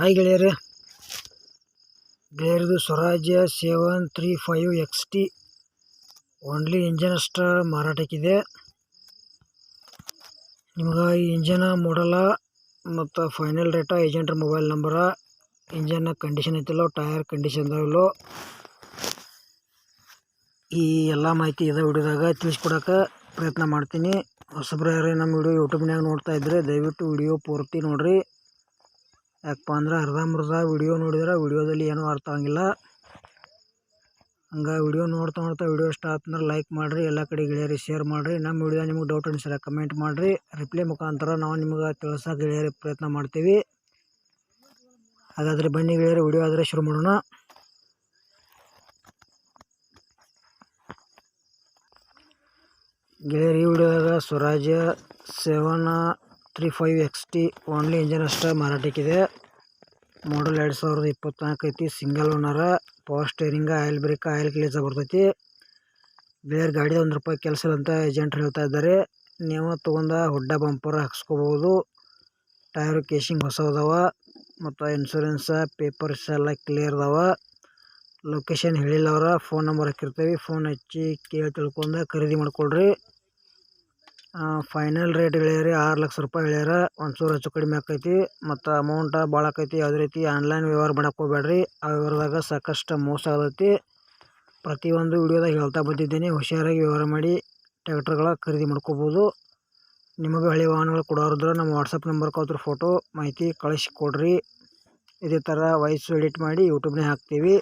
Hi ಗೆಳೆಯರೇ. ಗೆಳೆಯರದು Swaraj seven three five X T only engine ಅಷ್ಟು ಮಾರಾಟಕ್ಕಿದೆ. ನಿಮ್ಗೆ ಈ ಇಂಜನ ಮಾಡಲ ಮತ್ತು ಫೈನಲ್ ರೇಟ ಏಜೆಂಟ್ರ ಮೊಬೈಲ್ ನಂಬರ ಇಂಜನ್ ಕಂಡೀಷನ್ ಐತಿಲ್ಲೋ ಟಯರ್ ಕಂಡೀಷನ್ದಾಗಿಲ್ಲೋ ಈ ಎಲ್ಲ ಮಾಹಿತಿ ಇದೇ ವಿಡಿಯೋದಾಗ ತಿಳಿಸ್ಕೊಡೋಕೆ ಪ್ರಯತ್ನ ಮಾಡ್ತೀನಿ. ಹೊಸಬ್ರು ನಮ್ಮ ವಿಡಿಯೋ ಯೂಟ್ಯೂಬ್ನಾಗ ನೋಡ್ತಾ ಇದ್ದರೆ ದಯವಿಟ್ಟು ವಿಡಿಯೋ ಪೂರ್ತಿ ನೋಡಿರಿ. ಯಾಕಪ್ಪ ಅಂದ್ರೆ ಅರ್ಧಂಬರ್ಧ ವಿಡಿಯೋ ನೋಡಿದ್ರೆ ವಿಡಿಯೋದಲ್ಲಿ ಏನೂ ಅರ್ಥ ಆಗಂಗಿಲ್ಲ. ಹಂಗೆ ವಿಡಿಯೋ ನೋಡ್ತಾ ನೋಡ್ತಾ ವಿಡಿಯೋ ಇಷ್ಟ ಆತಂದ್ರೆ ಲೈಕ್ ಮಾಡಿರಿ, ಎಲ್ಲ ಕಡೆ ಗೆಳೆಯರಿಗೆ ಶೇರ್ ಮಾಡಿರಿ. ನಮ್ಮ ವಿಡಿಯೋ ನಿಮಗೆ ಡೌಟ್ ಅನಿಸಿದ್ರೆ ಕಮೆಂಟ್ ಮಾಡಿರಿ. ರಿಪ್ಲೈ ಮುಖಾಂತರ ನಾವು ನಿಮ್ಗೆ ತಿಳ್ಸೋಕೆ ಗೆಳೆಯರಿಗೆ ಪ್ರಯತ್ನ ಮಾಡ್ತೀವಿ. ಹಾಗಾದರೆ ಬನ್ನಿ ಗೆಳೆಯರು, ವಿಡಿಯೋ ಆದರೆ ಶುರು ಮಾಡೋಣ. ಗೆಳೆಯರು, ಈ ವಿಡಿಯೋದಾಗ Swaraj seven three five X T only engine ಅಷ್ಟೇ ಮಾರಾಟಕ್ಕಿದೆ. ಮಾಡಲ್ ಎರಡು ಸಾವಿರದ ಇಪ್ಪತ್ನಾಲ್ಕು ಐತಿ. Single ಓನರ power steering oil brake oil ಕ್ಲೀಸ ಬರ್ತೈತಿ. ಬೇರೆ ಗಾಡಿ ಒಂದು ರೂಪಾಯಿ ಕೆಲಸ ಅಂತ ಏಜೆಂಟ್ರು ಹೇಳ್ತಾ ಇದ್ದಾರೆ. ನೀವು ತೊಗೊಂಡ ಹುಡ್ಡ ಬಂಪರ್ ಹಾಕ್ಸ್ಕೋಬೋದು. ಟೈರ್ ಕೇಶಿಂಗ್ ಹೊಸ ಅದಾವ. ಮತ್ತು ಇನ್ಶೂರೆನ್ಸ ಪೇಪರ್ಸ್ ಎಲ್ಲ ಕ್ಲಿಯರ್ ಅದಾವ. ಲೊಕೇಶನ್ ಹೇಳಿಲ್ಲ ಅವ್ರ. ಫೋನ್ ನಂಬರ್ ಹಾಕಿರ್ತೀವಿ. ಫೋನ್ ಹಚ್ಚಿ ಕೇಳಿ ತಿಳ್ಕೊಂಡು ಖರೀದಿ ಮಾಡ್ಕೊಳ್ರಿ. ಫೈನಲ್ ರೇಟ್ ಹೇಳ್ಯಾರಿ ಆರು ಲಕ್ಷ ರೂಪಾಯಿ ಹೇಳ್ಯಾರ ಒಂಚೂರು ಹೆಚ್ಚು ಕಡಿಮೆ ಆಕೈತಿ. ಮತ್ತು ಅಮೌಂಟ ಭಾಳ ಆಕೈತಿ. ಯಾವುದೇ ರೀತಿ ಆನ್ಲೈನ್ ವ್ಯವಹಾರ ಮಾಡಕ್ಕೆ ಹೋಗ್ಬೇಡ್ರಿ. ಆ ವ್ಯವಹಾರದಾಗ ಸಾಕಷ್ಟು ಮೋಸ ಆಗೈತಿ ಪ್ರತಿಯೊಂದು ವಿಡಿಯೋದಾಗ ಹೇಳ್ತಾ ಬಂದಿದ್ದೀನಿ. ಹುಷಾರಾಗಿ ವ್ಯವಹಾರ ಮಾಡಿ ಟ್ಯಾಕ್ಟರ್ಗಳ ಖರೀದಿ ಮಾಡ್ಕೋಬೋದು. ನಿಮಗೆ ಹಳೆ ವಾಹನಗಳು ಕೊಡೋರಿದ್ರೆ ನಮ್ಮ ವಾಟ್ಸಪ್ ನಂಬರ್ಗೆ ಅವ್ರ ಫೋಟೋ ಮಾಹಿತಿ ಕಳಿಸಿ ಕೊಡ್ರಿ ಇದೇ ಥರ ವಾಯ್ಸ್ ಎಡಿಟ್ ಮಾಡಿ ಯೂಟ್ಯೂಬ್ನೇ ಹಾಕ್ತೀವಿ.